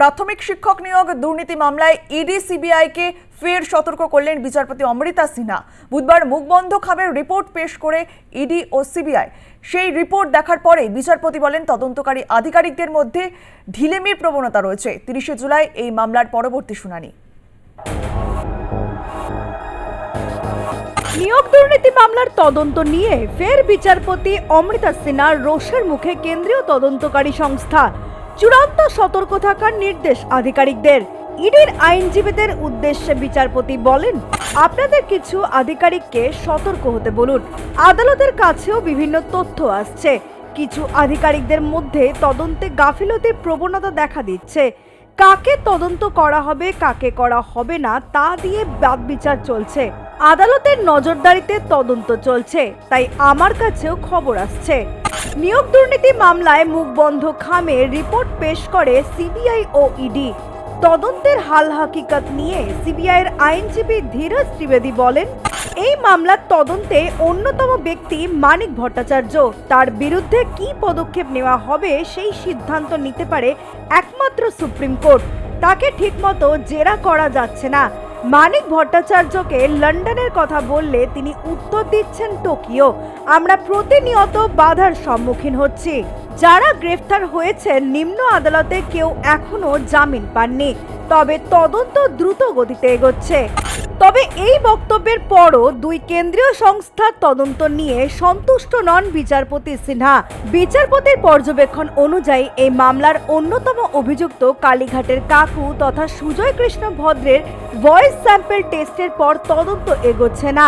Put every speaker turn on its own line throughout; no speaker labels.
প্রাথমিক শিক্ষক নিয়োগ, দুর্নীতি মামলায় ইডি, সিবিআইকে ফের সতর্ক করলেন বিচারপতি অমৃতা সিনহা। বুধবার মুখবন্ধ খামের রিপোর্ট পেশ করে ইডি ও সিবিআই। সেই রিপোর্ট দেখার পরে বিচারপতি বলেন, তদন্তকারী আধিকারিকদের মধ্যে ঢিলেমির প্রবণতা রয়েছে। তিরিশে জুলাই এই মামলার পরবর্তী শুনানি।
নিয়োগ, দুর্নীতি মামলার তদন্ত নিয়ে ফের বিচারপতি অমৃতা সিনহার রোষের মুখে কেন্দ্রীয় তদন্তকারী সংস্থা চূড়ান্ত সতর্ক থাকার নির্দেশ আধিকারিকদের। ইডির আইনজীবীদের উদ্দেশ্যে বিচারপতি বলেন, আপনাদের কিছু আধিকারিককে সতর্ক হতে বলুন। আদালতের কাছেও বিভিন্ন তথ্য আসছে। কিছু আধিকারিকদের মধ্যে তদন্তে গাফিলতির প্রবণতা দেখা দিচ্ছে। কাকে তদন্ত করা হবে, কাকে করা হবে না, তা দিয়ে বাদ বিচার চলছে। আদালতের নজরদারিতে তদন্ত চলছে, তাই আমার কাছেও খবর আসছে। নিয়োগ দুর্নীতি মামলায় মুখ বন্ধ খামে রিপোর্ট পেশ করে সিবিআই ও ইডি। তদন্তের হাল হাকিকত নিয়ে সিবিআইয়ের আইনজীবী ধীরজ ত্রিবেদী বলেন, এই মামলার তদন্তে অন্যতম ব্যক্তি মানিক ভট্টাচার্য। তার বিরুদ্ধে কি পদক্ষেপ নেওয়া হবে সেই সিদ্ধান্ত নিতে পারে একমাত্র সুপ্রিম কোর্ট। তাকে ঠিকমতো জেরা করা যাচ্ছে না। মানিক ভট্টাচার্যকে লন্ডনের কথা বললে তিনি উত্তর দিচ্ছেন টোকিও। আমরা প্রতিনিয়ত বাধার সম্মুখীন হচ্ছি। যারা গ্রেফতার হয়েছেন নিম্ন আদালতে কেউ এখনও জামিন পাননি। তবে তদন্ত দ্রুত গতিতে এগোচ্ছে। তবে এই বক্তব্যের পরও দুই কেন্দ্রীয় সংস্থার তদন্ত নিয়ে সন্তুষ্ট নন বিচারপতি সিনহা। বিচারপতির পর্যবেক্ষণ অনুযায়ী এই মামলার অন্যতম অভিযুক্ত কালীঘাটের কাকু তথা সুজয় কৃষ্ণ ভদ্রের ভয়েস স্যাম্পেল টেস্টের পর তদন্ত এগোচ্ছে না।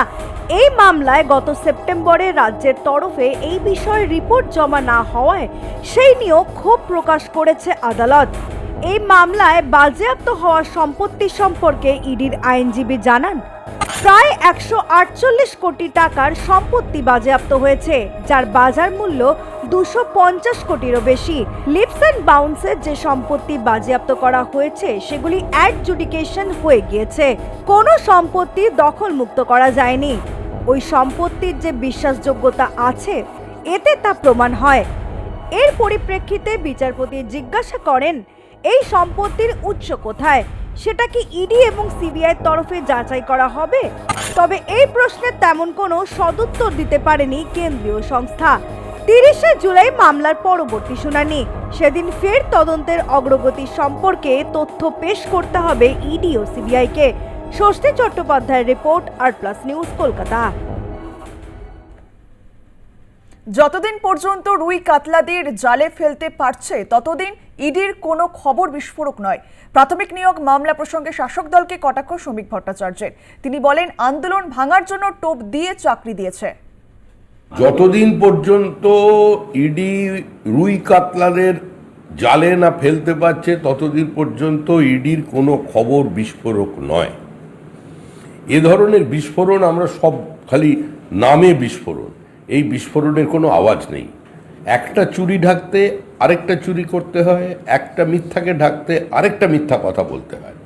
এই মামলায় গত সেপ্টেম্বরে রাজ্যের তরফে এই বিষয়ে রিপোর্ট জমা না হওয়ায় সেই নিয়েও ক্ষোভ প্রকাশ করেছে আদালত। এই মামলায় বাজেয়াপ্ত হওয়া সম্পত্তি সম্পর্কে ইডির আইনজীবী জানান, প্রায় একশো আটচল্লিশ কোটি টাকার সম্পত্তি বাজেয়াপ্ত হয়েছে, যার বাজার মূল্য দুশো পঞ্চাশ কোটিরও বেশি। লিপস অ্যান্ড বাউন্সের যে সম্পত্তি বাজেয়াপ্ত করা হয়েছে, সেগুলি অ্যাডজুডিকেশন হয়ে গিয়েছে। কোনো সম্পত্তি দখল মুক্ত করা যায়নি। ওই সম্পত্তির যে বিশ্বাসযোগ্যতা আছে, এতে তা প্রমাণ হয়। এর পরিপ্রেক্ষিতে বিচারপতি জিজ্ঞাসা করেন এই সম্পত্তির উৎস কোথায়? সেটা কি ইডি এবং সিবিআই তরফে যাচাই করা হবে? তবে এই প্রশ্নের তেমন কোনো সদুত্তর দিতে পারেনি কেন্দ্রীয় সংস্থা। তিরিশে জুলাই মামলার পরবর্তী শুনানি। সেদিন ফের তদন্তের অগ্রগতি সম্পর্কে তথ্য পেশ করতে হবে ইডি ও সিবিআইকে ষষ্ঠী চট্টোপাধ্যায়ের report R plus news Kolkata.
যতদিন পর্যন্ত রুই কাতলাদের জালে ফেলতে পারছে, ততদিন ইডির কোনো খবর বিস্ফোরক নয়। প্রাথমিক নিয়োগ মামলা প্রসঙ্গে শাসক দলকে কটাক্ষ শ্রমিক ভট্টাচার্যের। তিনি বলেন, আন্দোলন ভাঙার জন্য টোপ দিয়ে চাকরি দিয়েছে।
যতদিন পর্যন্ত ইডি রুই কাতলাদের জালে না ফেলতে পারছে, ততদিন পর্যন্ত ইডির কোনো খবর বিস্ফোরক নয়। এ ধরনের বিস্ফোরণ আমরা সব খালি নামে বিস্ফোরণ। এই বিস্ফোরণের কোনো আওয়াজ নেই। একটা চুরি ঢাকতে আরেকটা চুরি করতে হয়, একটা মিথ্যাকে ঢাকতে আরেকটা মিথ্যা কথা বলতে হয়।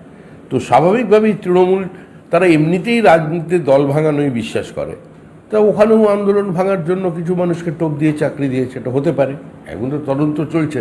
তো স্বাভাবিকভাবেই তৃণমূল, তারা এমনিতেই রাজনীতিতে দল ভাঙানোই বিশ্বাস করে। তা ওখানেও আন্দোলন ভাঙার জন্য কিছু মানুষকে টোপ দিয়ে চাকরি দিয়েছে এটা হতে পারে, এখন তো তদন্ত চলছে।